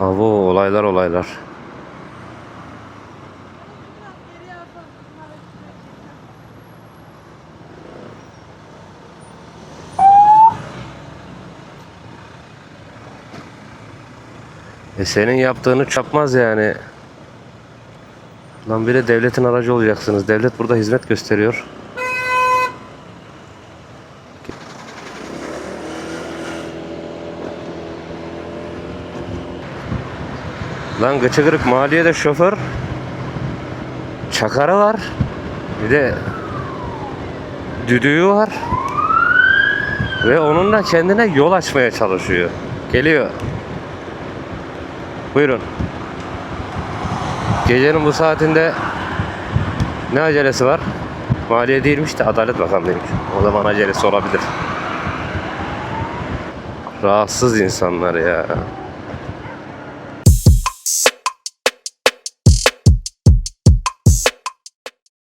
Avo olaylar olaylar. E senin yaptığını çapmaz yani. Lan bir de devletin aracı olacaksınız. Devlet burada hizmet gösteriyor. Lan gıçı kırık maliyede şoför. Çakarı var. Bir de düdüğü var. Ve onunla kendine yol açmaya çalışıyor. Geliyor. Buyurun. Gecenin bu saatinde ne acelesi var? Maliye değilmiş de Adalet Bakanlığıymış. O zaman acelesi olabilir. Rahatsız insanlar ya.